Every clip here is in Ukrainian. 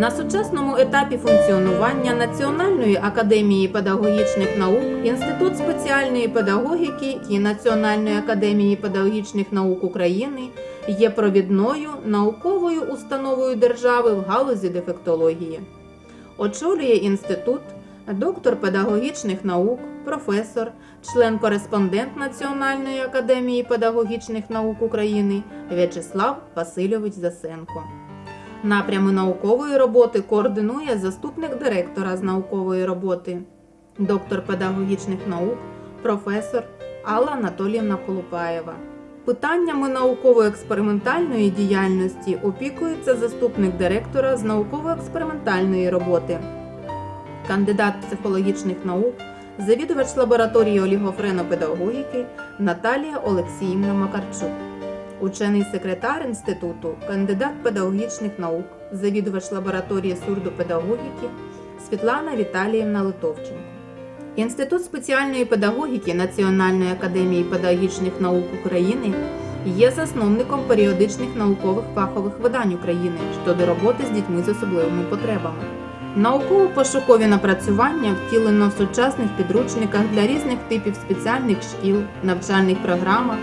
На сучасному етапі функціонування Національної академії педагогічних наук Інститут спеціальної педагогіки і Національної академії педагогічних наук України є провідною науковою установою держави в галузі дефектології. Очолює інститут доктор педагогічних наук, професор, член-кореспондент Національної академії педагогічних наук України В'ячеслав Васильович Засенко. Напрями наукової роботи координує заступник директора з наукової роботи, доктор педагогічних наук, професор Алла Анатоліївна Колупаєва. Питаннями науково-експериментальної діяльності опікується заступник директора з науково-експериментальної роботи, кандидат психологічних наук, завідувач лабораторії олігофренопедагогіки Наталія Олексіївна Макарчук. Учений секретар інституту, кандидат педагогічних наук, завідувач лабораторії сурдопедагогіки Світлана Віталіївна Литовченко. Інститут спеціальної педагогіки Національної академії педагогічних наук України є засновником періодичних наукових фахових видань України щодо роботи з дітьми з особливими потребами. Науково-пошукові напрацювання втілено в сучасних підручниках для різних типів спеціальних шкіл, навчальних програмах,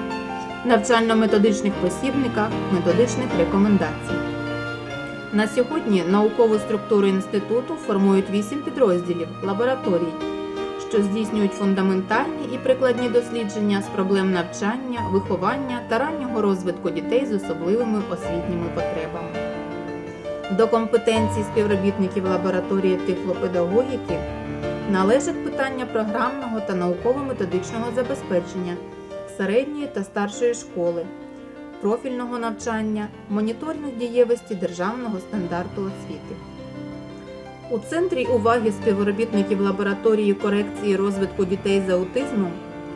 навчально-методичних посібниках, методичних рекомендацій. На сьогодні наукову структуру інституту формують вісім підрозділів лабораторій, що здійснюють фундаментальні і прикладні дослідження з проблем навчання, виховання та раннього розвитку дітей з особливими освітніми потребами. До компетенцій співробітників лабораторії тифлопедагогіки належать питання програмного та науково-методичного забезпечення середньої та старшої школи, профільного навчання, моніторинг дієвості державного стандарту освіти. У центрі уваги співробітників лабораторії корекції розвитку дітей з аутизмом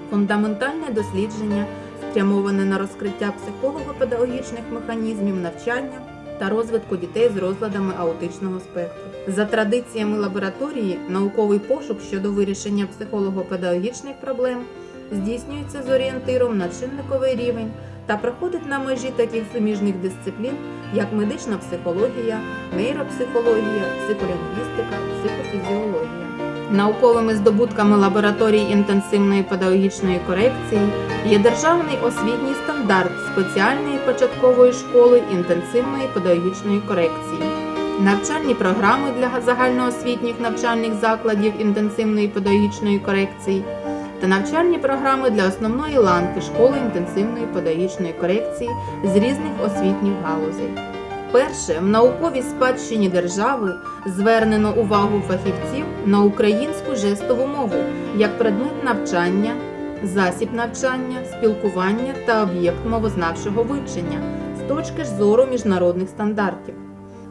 фундаментальне дослідження, спрямоване на розкриття психолого-педагогічних механізмів навчання та розвитку дітей з розладами аутичного спектру. За традиціями лабораторії, науковий пошук щодо вирішення психолого-педагогічних проблем здійснюється з орієнтиром на чинниковий рівень та проходить на межі таких суміжних дисциплін, як медична психологія, нейропсихологія, психолінгвістика, психофізіологія. Науковими здобутками лабораторії інтенсивної педагогічної корекції є державний освітній стандарт спеціальної початкової школи інтенсивної педагогічної корекції, навчальні програми для загальноосвітніх навчальних закладів інтенсивної педагогічної корекції та навчальні програми для основної ланки школи інтенсивної педагогічної корекції з різних освітніх галузей. Перше, в науковій спадщині держави звернено увагу фахівців на українську жестову мову як предмет навчання, засіб навчання, спілкування та об'єкт мовознавчого вивчення з точки зору міжнародних стандартів.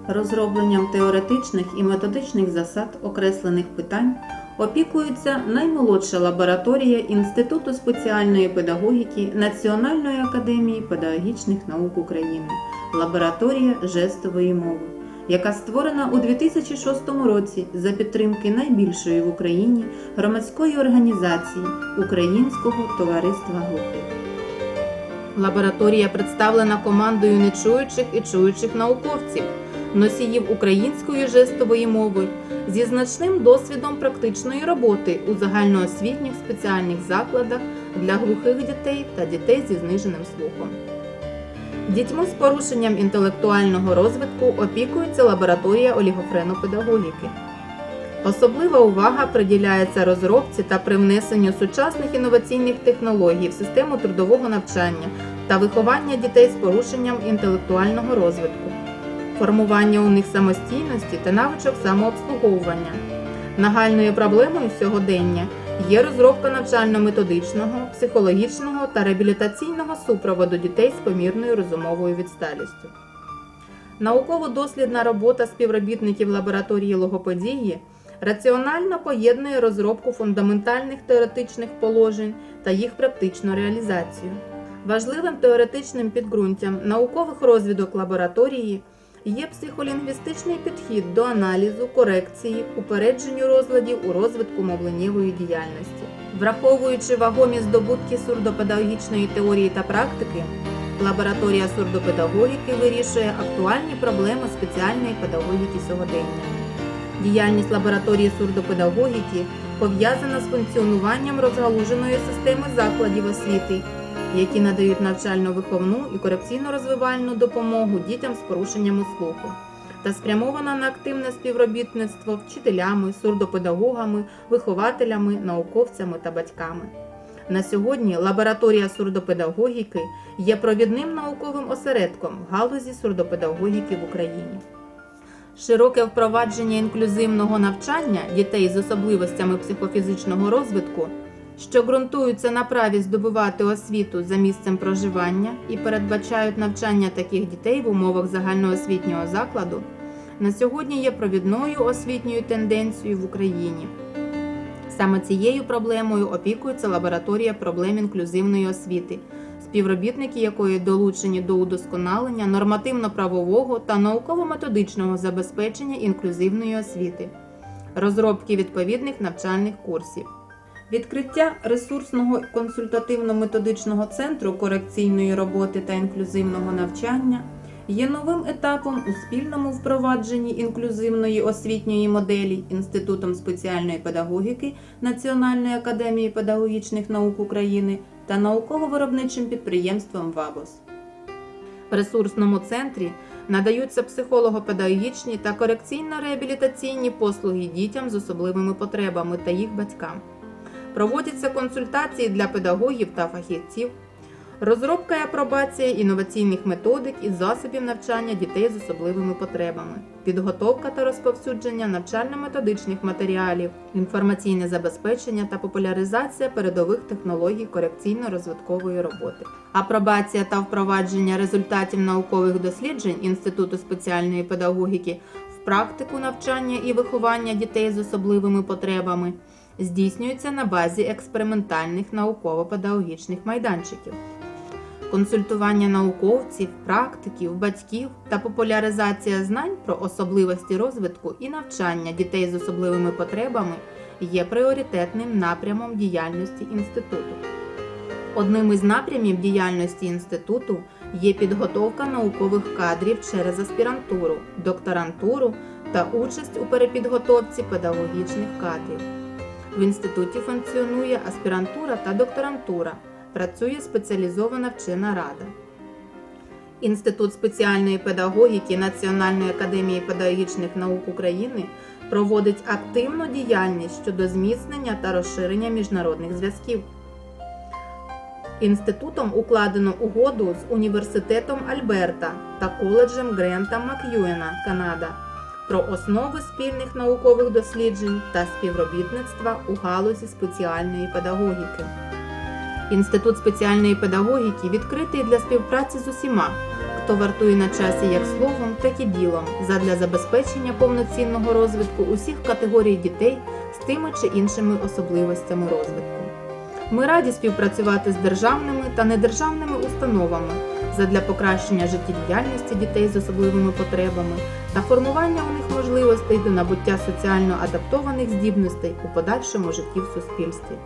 Розробленням теоретичних і методичних засад окреслених питань опікується наймолодша лабораторія Інституту спеціальної педагогіки Національної академії педагогічних наук України, лабораторія жестової мови, яка створена у 2006 році за підтримки найбільшої в Україні громадської організації Українського товариства глухих. Лабораторія представлена командою нечуючих і чуючих науковців, носіїв української жестової мови зі значним досвідом практичної роботи у загальноосвітніх спеціальних закладах для глухих дітей та дітей зі зниженим слухом. Дітьми з порушенням інтелектуального розвитку опікується лабораторія олігофренопедагогіки. Особлива увага приділяється розробці та привнесенню сучасних інноваційних технологій в систему трудового навчання та виховання дітей з порушенням інтелектуального розвитку, формування у них самостійності та навичок самообслуговування. Нагальною проблемою сьогодення є розробка навчально-методичного, психологічного та реабілітаційного супроводу дітей з помірною розумовою відсталістю. Науково-дослідна робота співробітників лабораторії логопедії раціонально поєднує розробку фундаментальних теоретичних положень та їх практичну реалізацію. Важливим теоретичним підґрунтям наукових розвідок лабораторії є психолінгвістичний підхід до аналізу, корекції, упередженню розладів у розвитку мовленнєвої діяльності. Враховуючи вагомі здобутки сурдопедагогічної теорії та практики, лабораторія сурдопедагогіки вирішує актуальні проблеми спеціальної педагогіки сьогодення. Діяльність лабораторії сурдопедагогіки пов'язана з функціонуванням розгалуженої системи закладів освіти, які надають навчально-виховну і корекційно-розвивальну допомогу дітям з порушеннями слуху та спрямована на активне співробітництво вчителями, сурдопедагогами, вихователями, науковцями та батьками. На сьогодні лабораторія сурдопедагогіки є провідним науковим осередком в галузі сурдопедагогіки в Україні. Широке впровадження інклюзивного навчання дітей з особливостями психофізичного розвитку, що ґрунтуються на праві здобувати освіту за місцем проживання і передбачають навчання таких дітей в умовах загальноосвітнього закладу, на сьогодні є провідною освітньою тенденцією в Україні. Саме цією проблемою опікується лабораторія проблем інклюзивної освіти, співробітники якої долучені до удосконалення нормативно-правового та науково-методичного забезпечення інклюзивної освіти, розробки відповідних навчальних курсів. Відкриття ресурсного консультативно-методичного центру корекційної роботи та інклюзивного навчання є новим етапом у спільному впровадженні інклюзивної освітньої моделі Інститутом спеціальної педагогіки Національної академії педагогічних наук України та науково-виробничим підприємством ВАБОС. В ресурсному центрі надаються психолого-педагогічні та корекційно-реабілітаційні послуги дітям з особливими потребами та їх батькам. Проводяться консультації для педагогів та фахівців, розробка і апробація інноваційних методик і засобів навчання дітей з особливими потребами, підготовка та розповсюдження навчально-методичних матеріалів, інформаційне забезпечення та популяризація передових технологій корекційно-розвиткової роботи, апробація та впровадження результатів наукових досліджень Інституту спеціальної педагогіки в практику навчання і виховання дітей з особливими потребами здійснюється на базі експериментальних науково-педагогічних майданчиків. Консультування науковців, практиків, батьків та популяризація знань про особливості розвитку і навчання дітей з особливими потребами є пріоритетним напрямом діяльності інституту. Одним із напрямів діяльності інституту є підготовка наукових кадрів через аспірантуру, докторантуру та участь у перепідготовці педагогічних кадрів. В інституті функціонує аспірантура та докторантура. Працює спеціалізована вчена рада. Інститут спеціальної педагогіки Національної академії педагогічних наук України проводить активну діяльність щодо зміцнення та розширення міжнародних зв'язків. Інститутом укладено угоду з університетом Альберта та коледжем Грента Мак'юена, Канада про основи спільних наукових досліджень та співробітництва у галузі спеціальної педагогіки. Інститут спеціальної педагогіки відкритий для співпраці з усіма, хто вартує на часі як словом, так і ділом задля забезпечення повноцінного розвитку усіх категорій дітей з тими чи іншими особливостями розвитку. Ми раді співпрацювати з державними та недержавними установами задля покращення життєдіяльності дітей з особливими потребами та формування у них можливостей до набуття соціально адаптованих здібностей у подальшому житті в суспільстві.